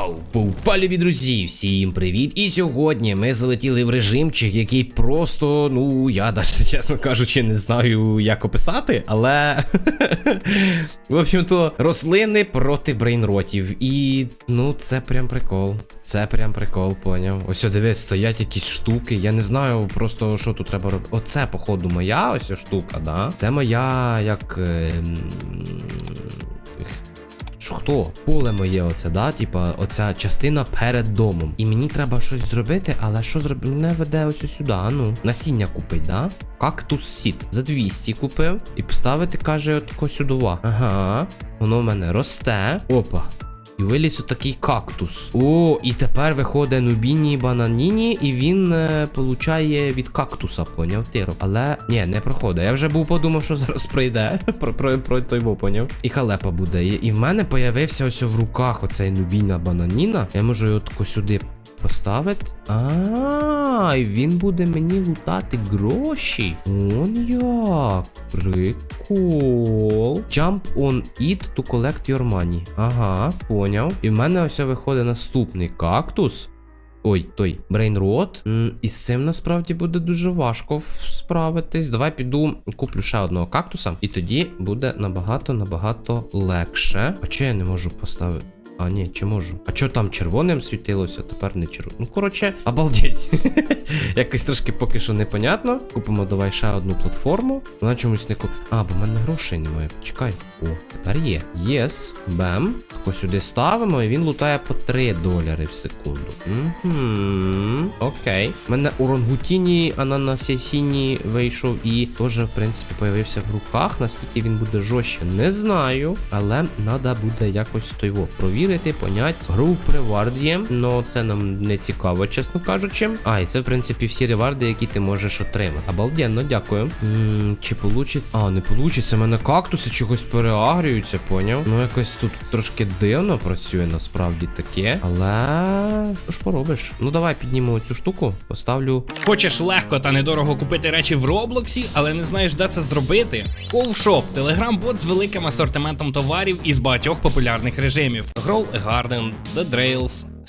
Йоу, повпалі друзі, всім привіт! І сьогодні ми залетіли в режимчик, який просто, ну, я навіть, чесно кажучи, не знаю, як описати, але. В общем-то, рослини проти брейнротів. І ну, це прям прикол. Це прям прикол, поняв. Ось дивись, стоять якісь штуки. Я не знаю просто, що тут треба робити. Оце, походу, моя ось штука, да? Це моя як. Що хто? Поле моє, оце, да? Типа, оця частина перед домом. І мені треба щось зробити, але що зробити? Мене веде ось сюди, ну. Насіння купить, да? Кактус сіт. За 200 купив. І поставити, каже, отако сюдова. Ага. Воно в мене росте. Опа. І виліз отакий кактус. О, і тепер виходить Нубіні Бананіні, і він е, получає від кактуса, поняв? Тиро. Але ні, не проходить. Я вже був подумав, що зараз прийде. про, про, про той бо, поняв. І халепа буде. І, і в мене появився ось в руках оцей Нубіна Бананіна. Я можу його тако сюди поставити. А, і він буде мені лутати гроші. Он як. Прикол. Jump on it to collect your money. Ага, поняв. І в мене ось виходить наступний кактус. Ой, той брейнрот. І з цим насправді буде дуже важко справитись. Давай піду куплю ще одного кактуса, і тоді буде набагато-набагато легше. А чого я не можу поставити? А, ні, чи можу? А що там червоним світилося, тепер не червоним. Ну, коротше, обалдеть. Якось трошки поки що непонятно. Купимо давай ще одну платформу. Вона чомусь не куп. А, бо в мене грошей немає. Чекай. О, тепер є. Єс. Бем. Тако сюди ставимо, і він лутає по 3 доляри в секунду. Угу. Окей. У мене урангутіні ананасясіні вийшов і теж, в принципі, появився в руках. Наскільки він буде жорстче, не знаю. Але треба буде якось його провірити, понять. Гру ревард є, але це нам не цікаво, чесно кажучи. А, і це, в принципі, всі реварди, які ти можеш отримати. Обалденно, дякую. м чи получить. А, не получиться. У мене кактуси чогось переагрюються, поняв? Ну, якось тут трошки дивно працює насправді таке. Але що ж поробиш? Ну давай піднімемо цю штуку, поставлю. Хочеш легко та недорого купити речі в Роблоксі, але не знаєш, де це зробити? Ковшоп телеграм-бот з великим асортиментом товарів із багатьох популярних режимів: Grow a Garden, The Drails,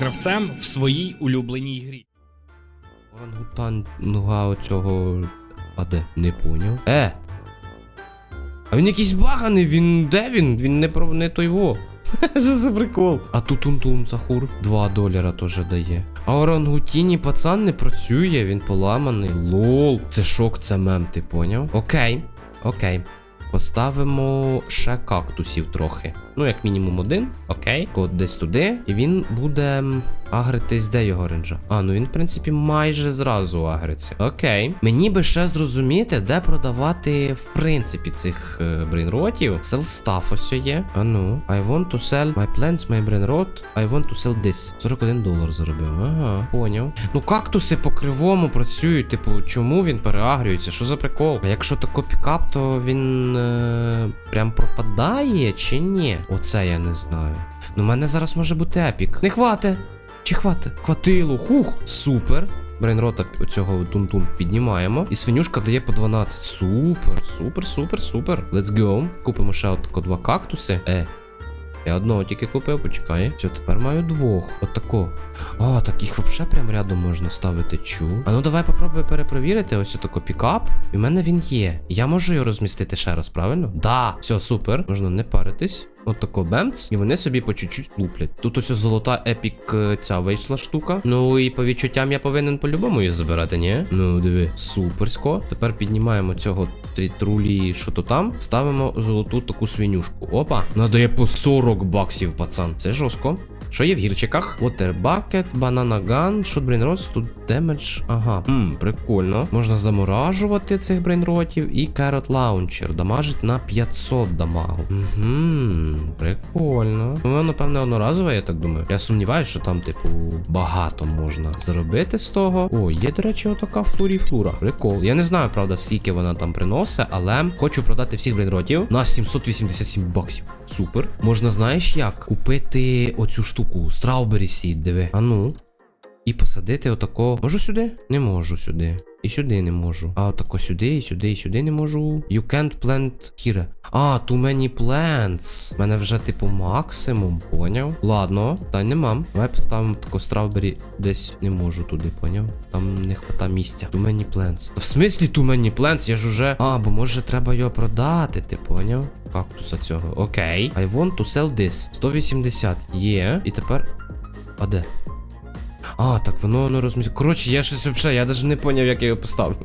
гравцем в своїй улюбленій грі. Орангутан нога оцього. А де? Не поняв. Е! А він якийсь баганий, він де він? Він не про не той во. Що за прикол? А тут тун Сахур 2 доляра теж дає. А орангутіні пацан не працює, він поламаний. Лол. Це шок, це мем, ти поняв? Окей, окей. Поставимо ще кактусів трохи. Ну, як мінімум один. Окей. Код десь туди. І він буде агритись, де його ренджа? А, ну він, в принципі, майже зразу агриться. Окей. Мені би ще зрозуміти, де продавати, в принципі, цих е, брейнротів. Stuff ось є. А ну. I want to sell my plants, my brain rot. I want to sell this. 41 долар заробив. Ага, поняв. Ну, кактуси по кривому працюють. Типу, чому він переагрюється? Що за прикол? А якщо тако пікап, то він прям пропадає чи ні? Оце я не знаю. Ну, в мене зараз може бути епік. Не хвате! Чи хвате? Хватило, хух! Супер. Брейнрота цього тун-тун піднімаємо. І свинюшка дає по 12. Супер, супер, супер, супер. Let's go. Купимо ще отако два кактуси. Е. Я одного тільки купив, почекай. Все, тепер маю двох. Отако. А, так їх взагалі прям рядом можна ставити. Чу. А ну давай попробую перепровірити. Ось отако пікап. І в мене він є. Я можу його розмістити ще раз, правильно? Да. Все, супер. Можна не паритись. Отако бемц, і вони собі по чуть-чуть луплять. Тут ось золота епік е, ця вийшла штука. Ну і по відчуттям я повинен по-любому її забирати, ні? Ну, диви, суперсько. Тепер піднімаємо цього трулі, що то там. Ставимо золоту таку свинюшку. Опа. Надає по 40 баксів, пацан. Це жорстко. Що є в гірчиках? Waterbucket, Banana Gun, Shot Brain Rot, тут Damage. Ага. Хм, прикольно. Можна заморажувати цих брейнротів і Carrot Launcher. Дамажить на 500 дамагу. Угу, прикольно. Ну, напевне, одноразове, я так думаю. Я сумніваюся, що там, типу, багато можна зробити з того. О, є, до речі, отака флурі-флура. Прикол. Я не знаю, правда, скільки вона там приносить, але хочу продати всіх брейнротів на 787 баксів. Супер. Можна, знаєш як? Купити оцю штуку. Strawberry сід, диви. А ну. І посадити отако. Можу сюди? Не можу сюди. І сюди не можу. А отако сюди, і сюди, і сюди не можу. You can't plant here. А, too many plants. У мене вже, типу, максимум, поняв? Ладно, та нема. Давай поставимо тако стравбері десь не можу туди, поняв? Там не хвата місця. Too many plants. Та в смислі too many plants? Я ж уже. А, бо може треба його продати, ти поняв? Кактуса цього. Окей. I want to sell this. 180 є. І тепер. А де? А, так воно не розміс. Коротше, я щось взагалі, я навіть не поняв, як я його поставлю.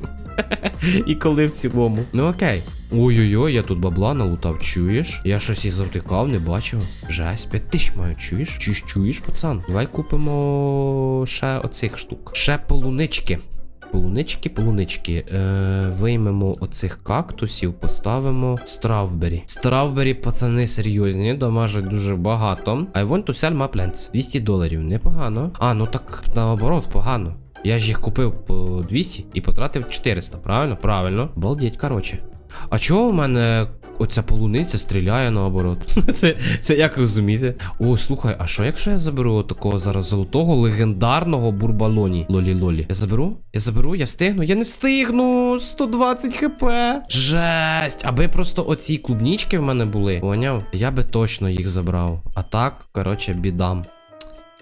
І коли в цілому. Ну окей. Ой-ой-ой, я тут бабла налутав, чуєш? Я щось і завтикав, не бачив. Жесть, 5 тисяч маю, чуєш? Чуєш, чуєш, пацан? Давай купимо ще оцих штук. Ще полунички. Полунички, полунички. Е, виймемо оцих кактусів, поставимо стравбері. Стравбері, пацани, серйозні, дамажать дуже багато. I want to sell my plants. 200 доларів, непогано. А, ну так наоборот, погано. Я ж їх купив по 200 і потратив 400, правильно? Правильно. Балдіть, короче. А чого у мене оця полуниця стріляє наоборот? це, це як розуміти? О, слухай, а що якщо я заберу такого зараз золотого легендарного бурбалоні? Лолі-лолі. Я заберу? Я заберу, я встигну? Я не встигну! 120 хп. Жесть! Аби просто оці клубнічки в мене були. Поняв? Я би точно їх забрав. А так, короче, бідам.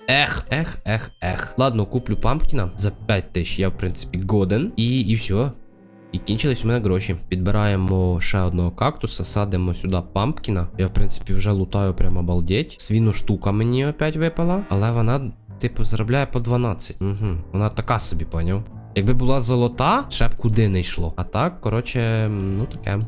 Ех, ех, ех, ех. Ладно, куплю пампкіна за 5 тисяч. Я, в принципі, годен. І, і все. І кінчились у мене гроші. Підбираємо ще одного кактуса, садимо сюди пампкіна. Я, в принципі, вже лутаю прямо обалдеть. Свіну штука мені опять випала, але вона, типу, заробляє по 12. Угу. Вона така собі, поняв. Якби була золота, ще б куди не йшло. А так, коротше, ну таке.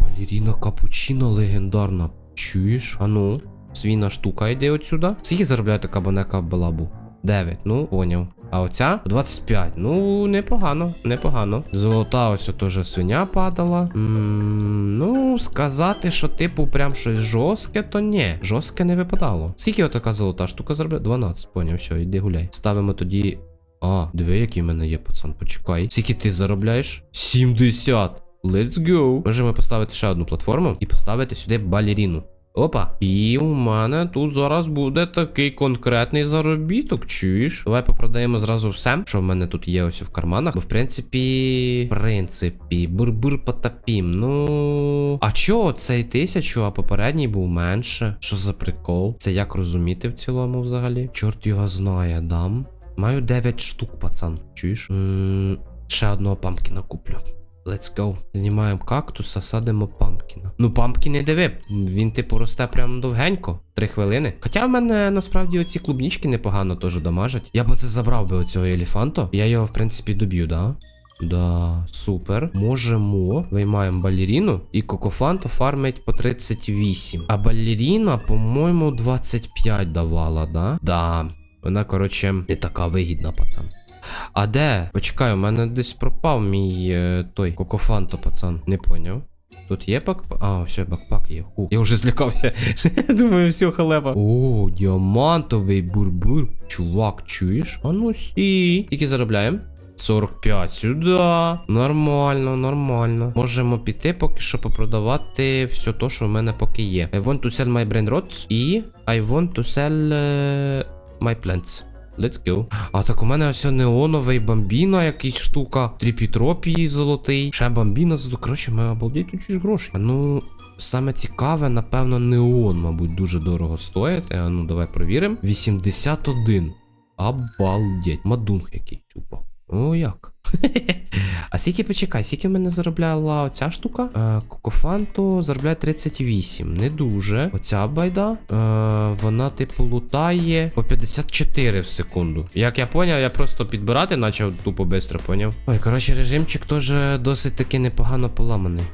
Балеріна капучино легендарна. Чуєш? А ну, свіна штука йде отсюда. Скільки заробляє така банека балабу? 9, ну, поняв. А оця 25. Ну, непогано, непогано. Золота ось теж свиня падала. м ну, сказати, що типу прям щось жорстке, то ні. Жорстке не випадало. Скільки отака золота штука заробляє? 12. Поняв, все, йди гуляй. Ставимо тоді. А, диви, який в мене є, пацан, почекай. Скільки ти заробляєш? 70. Let's go. Можемо поставити ще одну платформу і поставити сюди балеріну. Опа. І у мене тут зараз буде такий конкретний заробіток, чуєш? Давай попродаємо зразу все, що в мене тут є ось в карманах. Бо в принципі, в принципі, бур-бур потапім. Ну. А чого цей тисячу, а попередній був менше? Що за прикол? Це як розуміти в цілому взагалі? Чорт його знає, дам. Маю 9 штук, пацан. Чуєш? м ще одного пампкіна куплю. Let's go. Знімаємо кактуса, садимо пампкіна. Ну, пампкін диви, він типу росте прям довгенько. Три хвилини. Хоча в мене насправді оці клубнічки непогано теж дамажать. Я б оце забрав би оцього елефанта. Я його, в принципі, доб'ю, да? Да, супер. Можемо. Виймаємо балеріну. І кокофанто фармить по 38. А балеріна, по-моєму, 25 давала, да? Да. Вона, коротше, не така вигідна, пацан. А де? Почекай, у мене десь пропав мій е, той кокофанто, пацан. Не поняв. Тут є бакпак? А, все, бакпак є. Ху. Я вже злякався. Думаю, все, халепа. О, діамантовий бурбур. Чувак, чуєш? А ну сі. Скільки заробляємо? 45 сюди. Нормально, нормально. Можемо піти поки що попродавати все то, що в мене поки є. I want to sell my brain rots і I want to sell е, my plants. Let's go. А так у мене ось неоновий бамбіна, якийсь штука. Тріпітропії золотий. Ще бамбіна золотий. Коротше, ми обалдіть тут ж гроші. Ну. Саме цікаве, напевно, неон, мабуть, дуже дорого стоїть. А ну, давай провіримо. 81. Обалдеть. Мадунг який тупо. О, як? а скільки почекай, скільки в мене заробляла оця штука? Е, Кокофанто заробляє 38. Не дуже. Оця байда. Е, вона, типу, лутає по 54 в секунду. Як я поняв, я просто підбирати почав тупо бистро, поняв. Ой, коротше, режимчик теж досить таки непогано поламаний.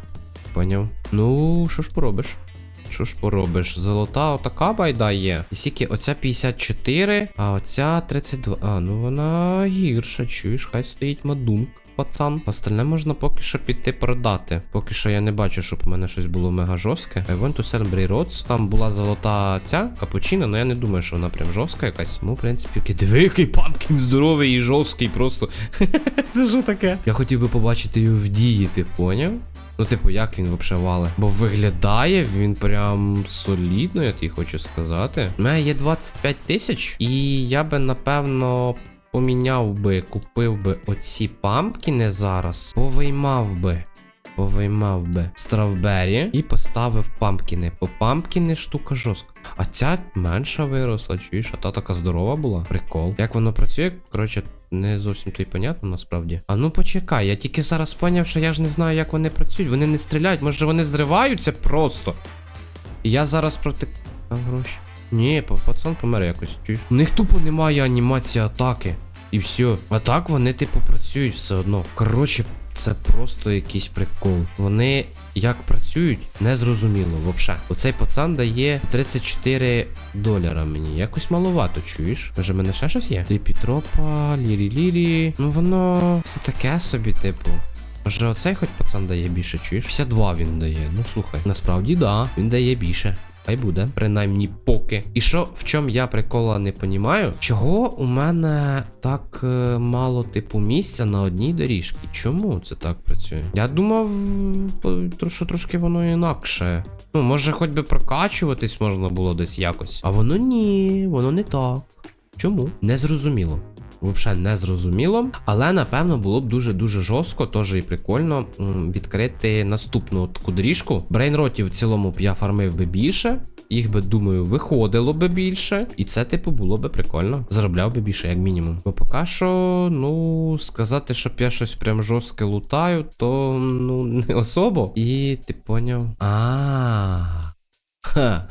Поняв. Ну, що ж поробиш? Що ж поробиш? Золота отака байда є. І скільки оця 54, а оця 32. А, ну вона гірша, чуєш, хай стоїть мадунк. Пацан, остальне можна поки що піти продати. Поки що я не бачу, щоб у мене щось було мега жорстке. I want to sell Bray Rods. Там була золота ця капучина, але я не думаю, що вона прям жорстка якась. Ну, в принципі, диви, який пампкін здоровий і жорсткий просто. Це що таке? Я хотів би побачити його в дії, ти поняв? Ну, типу, як він вале? Бо виглядає він прям солідно, я тобі хочу сказати. У мене є 25 тисяч, і я би напевно. Поміняв би, купив би оці пампкіни зараз, повиймав би. Повиймав би стравбері і поставив пампкіни. Бо пампкіни штука жорстка. А ця менша виросла, чуєш, а та така здорова була. Прикол. Як воно працює, коротше, не зовсім то й понятно насправді. А ну почекай, я тільки зараз поняв, що я ж не знаю, як вони працюють. Вони не стріляють, може вони взриваються просто. Я зараз проти. А гроші. Ні, пацан помер якось. Чуєш? У них тупо немає анімації атаки. І все. А так вони, типу, працюють все одно. Коротше, це просто якийсь прикол. Вони як працюють, не зрозуміло взагалі. Оцей пацан дає 34 доляра мені. Якось маловато, чуєш? Може, в мене ще щось є? Тріпі тропа, лірі-лірі. Ну воно все таке собі, типу. Може, оцей хоч пацан дає більше, чуєш? 52 він дає. Ну слухай, насправді да, він дає більше. Хай буде, принаймні поки. І що в чому я прикола не понімаю? Чого у мене так е, мало типу місця на одній доріжці? Чому це так працює? Я думав, що трошки воно інакше. Ну, може, хоч би прокачуватись можна було десь якось. А воно ні, воно не так. Чому? Незрозуміло. Взагалі не зрозуміло. Але напевно було б дуже-дуже жорстко, теж і прикольно відкрити наступну таку доріжку. Брейнротів в цілому б я фармив би більше. Їх би, думаю, виходило би більше. І це, типу, було би прикольно. Заробляв би більше, як мінімум. Бо поки що, ну, сказати, щоб я щось прям жорстке лутаю, то ну не особо. І ти поняв. А. Ха.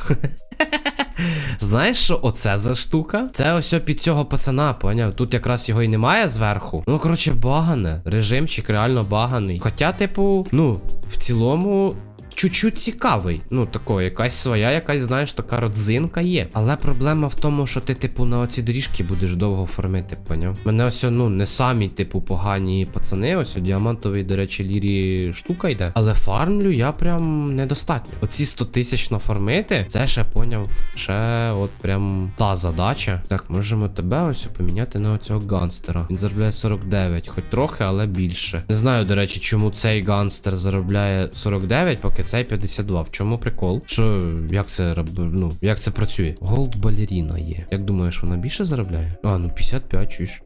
Знаєш, що оце за штука? Це ось під цього пацана, поняв? Тут якраз його і немає зверху. Ну, коротше, багане. Режимчик реально баганий. Хоча, типу, ну, в цілому. Чуть-чуть цікавий. Ну, такої, якась своя, якась, знаєш, така родзинка є. Але проблема в тому, що ти, типу, на оці доріжки будеш довго фармити, поняв? Мене ось, ну, не самі, типу, погані пацани. Ось о, діамантовий, до речі, лірі штука йде. Але фармлю я прям недостатньо. Оці 100 тисяч нафармити, це ще поняв. Ще от прям та задача. Так, можемо тебе ось поміняти на оцього ганстера. Він заробляє 49, хоч трохи, але більше. Не знаю, до речі, чому цей ганстер заробляє 49, поки цей 52. В чому прикол? Що як це ну, як це працює? Голд балеріна є. Як думаєш, вона більше заробляє? А, ну 55, чуєш.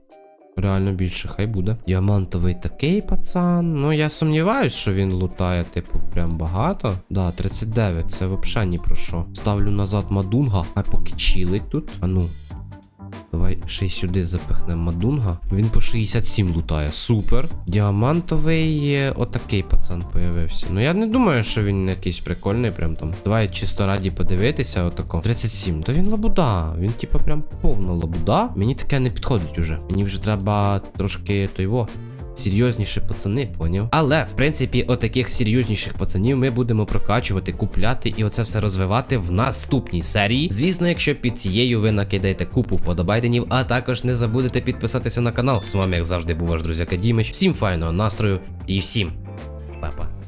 Реально більше, хай буде. Діамантовий такий пацан. Ну я сумніваюсь, що він лутає, типу, прям багато. Да, 39, це взагалі ні про що. Ставлю назад мадунга, а поки чилить тут. А ну. Давай ще й сюди запихнемо мадунга. Він по 67 лутає. Супер. Діамантовий е, отакий пацан появився. Ну я не думаю, що він якийсь прикольний, прям там. Давай чисто раді подивитися, отако. 37. То він лабуда. Він, типа, прям повна лабуда. Мені таке не підходить уже. Мені вже треба трошки той во. Серйозніші пацани, поняв? Але, в принципі, отаких серйозніших пацанів ми будемо прокачувати, купляти і оце все розвивати в наступній серії. Звісно, якщо під цією ви накидаєте купу вподобайденів, а також не забудете підписатися на канал. З вами, як завжди, був ваш друзяка Дімич. Всім файного настрою і всім па-па.